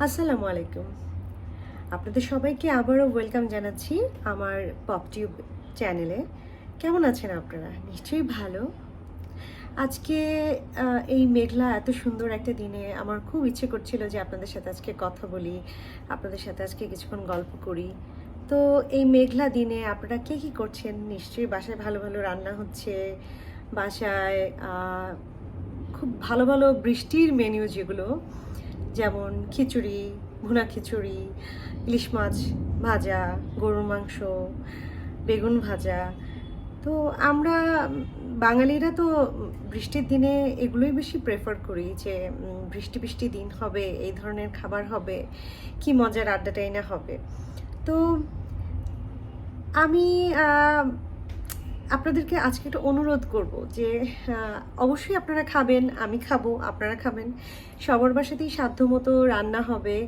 আসসালামু আলাইকুম। আপনাদের সবাইকে আবারও ওয়েলকাম জানাচ্ছি আমার পপটিউব চ্যানেলে কেমন আছেন আপনারা? নিশ্চয়ই ভালো। আজকে এই মেঘলা, এত সুন্দর একটা দিনে আমার খুব ইচ্ছে করছিল যে আপনাদের সাথে আজকে কথা বলি, আপনাদের সাথে আজকে কিছুক্ষণ গল্প করি। তো এই মেঘলা দিনে আপনারা কে কী করছেন? নিশ্চয়ই বাসায় ভালো ভালো রান্না হচ্ছে, বাসায় খুব ভালো ভালো বৃষ্টির মেনু যেগুলো যেমন খিচুড়ি, ভুনা খিচুড়ি, ইলিশ মাছ ভাজা, গরুর মাংস, বেগুন ভাজা। তো আমরা বাঙালিরা তো বৃষ্টির দিনে এগুলোই বেশি প্রেফার করি যে বৃষ্টি বৃষ্টি দিন হবে, এই ধরনের খাবার হবে, কি মজার আড্ডাটাই না হবে। তো আমি আপনাদেরকে আজকে একটা অনুরোধ করব যে অবশ্যই আপনারা খাবেন, আমি খাব, আপনারা খাবেন। সবার বাসাতেই সাধ্যমতো রান্না হবে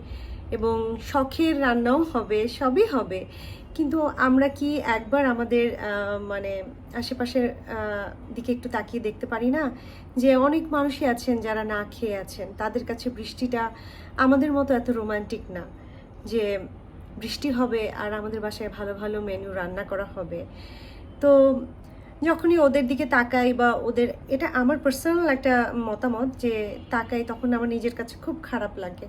এবং শখের রান্নাও হবে, সবই হবে। কিন্তু আমরা কি একবার আমাদের মানে আশেপাশের দিকে একটু তাকিয়ে দেখতে পারি না? যে অনেক মানুষই আছেন যারা না খেয়ে আছেন, তাদের কাছে বৃষ্টিটা আমাদের মতো এত রোমান্টিক না যে বৃষ্টি হবে আর আমাদের বাসায় ভালো ভালো মেনু রান্না করা হবে। তো যখনই ওদের দিকে তাকাই বা ওদের, এটা আমার পার্সোনাল একটা মতামত যে তাকাই তখন আমার নিজের কাছে খুব খারাপ লাগে।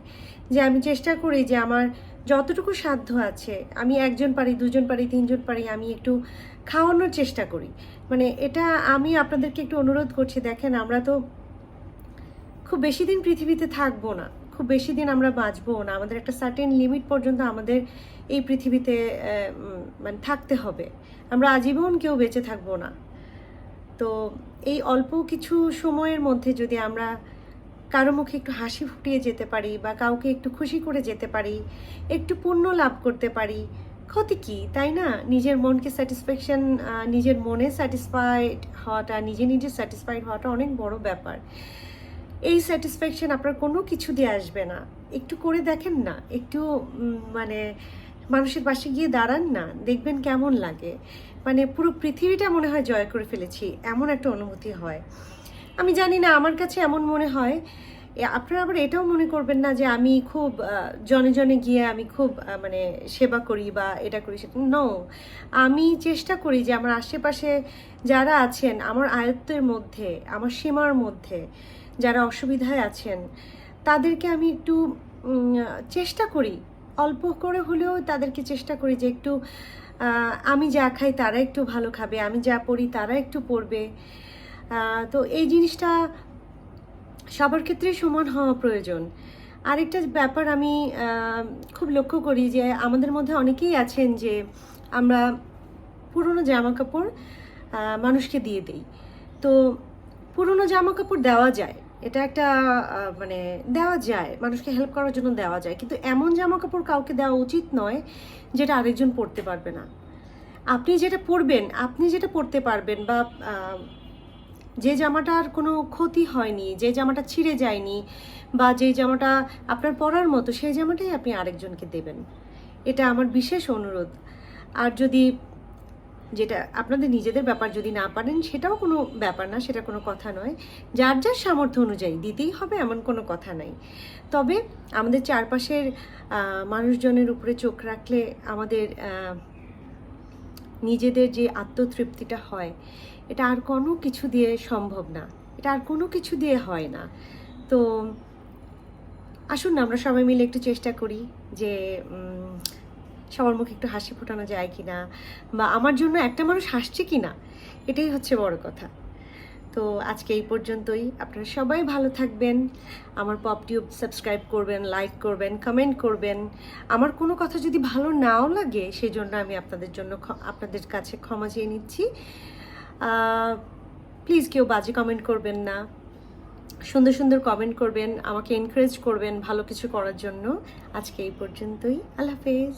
যে আমি চেষ্টা করি যে আমার যতটুকু সাধ্য আছে, আমি একজন পারি, দুজন পারি, তিনজন পারি, আমি একটু খাওয়ানোর চেষ্টা করি। মানে এটা আমি আপনাদেরকে একটু অনুরোধ করছি, দেখেন আমরা তো খুব বেশি দিন পৃথিবীতে থাকব না। খুব বেশি দিন আমরা বাঁচবো না। আমাদের একটা সার্টেন লিমিট পর্যন্ত আমাদের এই পৃথিবীতে মানে থাকতে হবে। আমরা আজীবন কেউ বেঁচে থাকব না। তো এই অল্প কিছু সময়ের মধ্যে যদি আমরা কারও মুখে একটু হাসি ফুটিয়ে যেতে পারি বা কাউকে একটু খুশি করে যেতে পারি, একটু পুণ্য লাভ করতে পারি, ক্ষতি কি, তাই না? নিজের মনকে স্যাটিসফ্যাকশন নিজের মনে স্যাটিসফাইড হওয়াটা, নিজে নিজে স্যাটিসফাইড হওয়াটা অনেক বড় ব্যাপার। এই স্যাটিসফ্যাকশন আপনার কোনো কিছু দিয়ে আসবে না। একটু করে দেখেন না, একটু মানে মানুষের পাশে গিয়ে দাঁড়ান না, দেখবেন কেমন লাগে। মানে পুরো পৃথিবীটা মনে হয় জয় করে ফেলেছি, এমন একটা অনুভূতি হয়। আমি জানি না, আমার কাছে এমন মনে হয় আপনারা আবার এটাও মনে করবেন না যে আমি খুব জনে জনে গিয়ে আমি খুব মানে সেবা করি বা এটা করি সেটা নো আমি চেষ্টা করি যে আমার আশেপাশে যারা আছেন, আমার আয়ত্তের মধ্যে, আমার সীমার মধ্যে যারা অসুবিধায় আছেন, তাদেরকে আমি একটু চেষ্টা করি। অল্প করে হলেও তাদেরকে চেষ্টা করি যে একটু আমি যা খাই তারা একটু ভালো খাবে, আমি যা পড়ি তারা একটু পড়বে। তো এই জিনিসটা সবার ক্ষেত্রে সমান হওয়া প্রয়োজন। আরেকটা ব্যাপার আমি খুব লক্ষ্য করি যে আমাদের মধ্যে অনেকেই আছেন যে আমরা পুরনো জামা কাপড় মানুষকে দিয়ে দিই। তো পুরনো জামা কাপড় দেওয়া যায় এটা একটা মানে দেওয়া যায়, মানুষকে হেল্প করার জন্য দেওয়া যায়। কিন্তু এমন জামা কাপড় কাউকে দেওয়া উচিত নয় যেটা আরেকজন পরতে পারবে না। আপনি যেটা পরবেন, আপনি যেটা পরতে পারবেন বা যে জামাটার কোনো ক্ষতি হয়নি, যে জামাটা ছিঁড়ে যায়নি বা যে জামাটা আপনার পরার মতো, সেই জামাটাই আপনি আরেকজনকে দেবেন। এটা আমার বিশেষ অনুরোধ। আর যদি যেটা আপনাদের নিজেদের ব্যাপার যদি না পারেন, সেটাও কোনো ব্যাপার না, সেটা কোনো কথা নয়। যার যার সামর্থ্য অনুযায়ী দিতেই হবে, এমন কোনো কথা নাই। তবে আমাদের চারপাশের মানুষজনের উপরে চোখ রাখলে আমাদের নিজেদের যে আত্মতৃপ্তিটা হয়, এটা আর কোনো কিছু দিয়ে সম্ভব না। এটা আর কোনো কিছু দিয়ে হয় না। তো আসুন না, আমরা সবাই মিলে একটু চেষ্টা করি যে সবার মুখে একটু হাসি ফোটানো যায় কি না বা আমার জন্য একটা মানুষ হাসছে কি না এটাই হচ্ছে বড় কথা। তো আজকে এই পর্যন্তই। আপনারা সবাই ভালো থাকবেন। আমার পপ টিউব সাবস্ক্রাইব করবেন, লাইক করবেন, কমেন্ট করবেন। আমার কোনো কথা যদি ভালো নাও লাগে সেই জন্য আমি আপনাদের জন্য আপনাদের কাছে ক্ষমা চেয়ে নিচ্ছি। প্লিজ কেউ বাজে কমেন্ট করবেন না। সুন্দর সুন্দর কমেন্ট করবেন, আমাকে এনকারেজ করবেন ভালো কিছু করার জন্য। আজকে এই পর্যন্তই। আল্লাহ হাফেজ।